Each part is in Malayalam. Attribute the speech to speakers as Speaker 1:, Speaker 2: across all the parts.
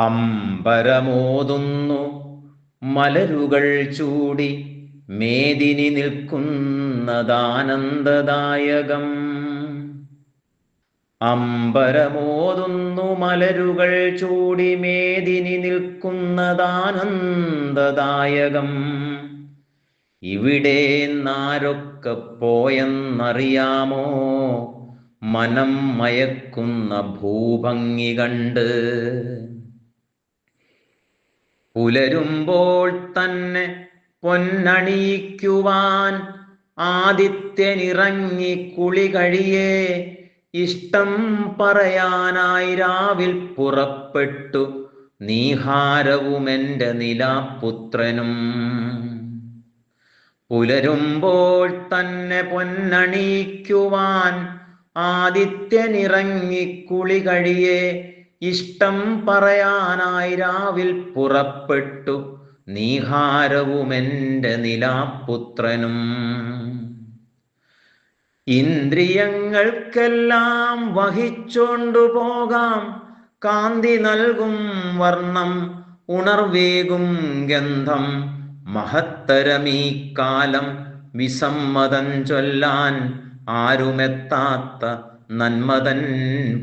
Speaker 1: അമ്പരമോതുന്നു. മലരുകൾ ചൂടി മേദിനി നിൽക്കുന്നതാനന്ദദായകം. അമ്പരമോതുന്നു മലരുകൾ ചൂടി മേദിനി നിൽക്കുന്നതാനന്ദദായകം. ഇവിടെ നാരൊക്കെ പോയെന്നറിയാമോ? മനം മയക്കുന്ന ഭൂഭംഗി കണ്ട് പുലരുമ്പോൾ തന്നെ പൊന്നണിയിക്കുവാൻ ആദിത്യനിറങ്ങി കുളി കഴിയേ. ഇഷ്ടം പറയാനായി രാവിൽ പുറപ്പെട്ടു. നീഹാരവുമെന്റെ നിലാപുത്രനും. പുലരുമ്പോൾ തന്നെ പൊന്നണിയിക്കുവാൻ ആദിത്യനിറങ്ങി കുളി കഴിയേ. ഇഷ്ടം പറയാനായി രാവിൽ പുറപ്പെട്ടു. നീഹാരവുമെന്റെ നിലാപുത്രനും. ഇന്ദ്രിയങ്ങൾക്കെല്ലാം വഹിച്ചോണ്ടു പോകാം. കാന്തി നൽകും വർണം ഉണർവേകും ഗന്ധം. മഹത്തരമീ കാലം വിസമ്മതം ചൊല്ലാൻ ആരുമെത്താത്ത നന്മതൻ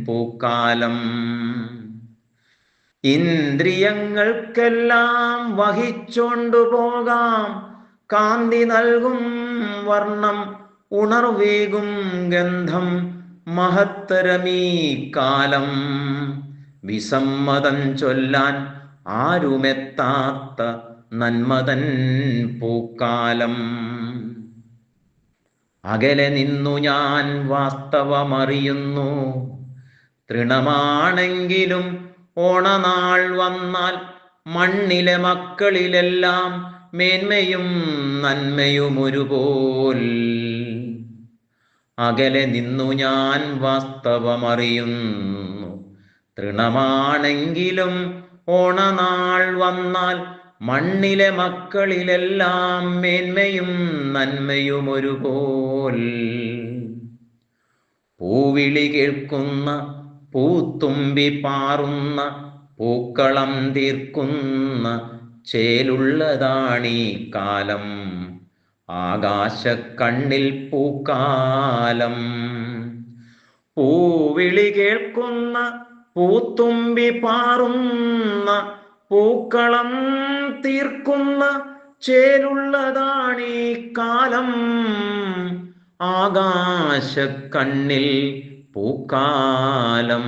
Speaker 1: പൂക്കാലം. ഇന്ദ്രിയങ്ങൾക്കെല്ലാം വഹിച്ചോണ്ടു പോകാം. കാന്തി നൽകും വർണം ഉണർവേകും ഗന്ധം മഹത്തരമീ കാലം. വിസമ്മതം ചൊല്ലാൻ ആരുമെത്താത്ത നന്മതൻ പൂക്കാലം. അകലെ നിന്നു ഞാൻ വാസ്തവമറിയുന്നു. തൃണമാണെങ്കിലും ഓണനാൾ വന്നാൽ മണ്ണിലെ മക്കളിലെല്ലാം മേന്മയും നന്മയും ഒരുപോൽ. അകലെ നിന്നു ഞാൻ വാസ്തവമറിയുന്നു. തൃണമാണെങ്കിലും ഓണനാൾ വന്നാൽ മണ്ണിലെ മക്കളിലെല്ലാം മേന്മയും നന്മയും ഒരുപോൽ പൂവിളി കേൾക്കുന്ന പൂത്തുമ്പി പാറുന്ന പൂക്കളം തീർക്കുന്ന ചേലുള്ളതാണീ കാലം. ആകാശക്കണ്ണിൽ പൂക്കാലം. പൂവിളി കേൾക്കുന്ന പൂത്തുമ്പി പാറുന്ന പൂക്കളം തീർക്കുന്ന ചേലുള്ളതാണീ കാലം. ആകാശക്കണ്ണിൽ പൂക്കാലം.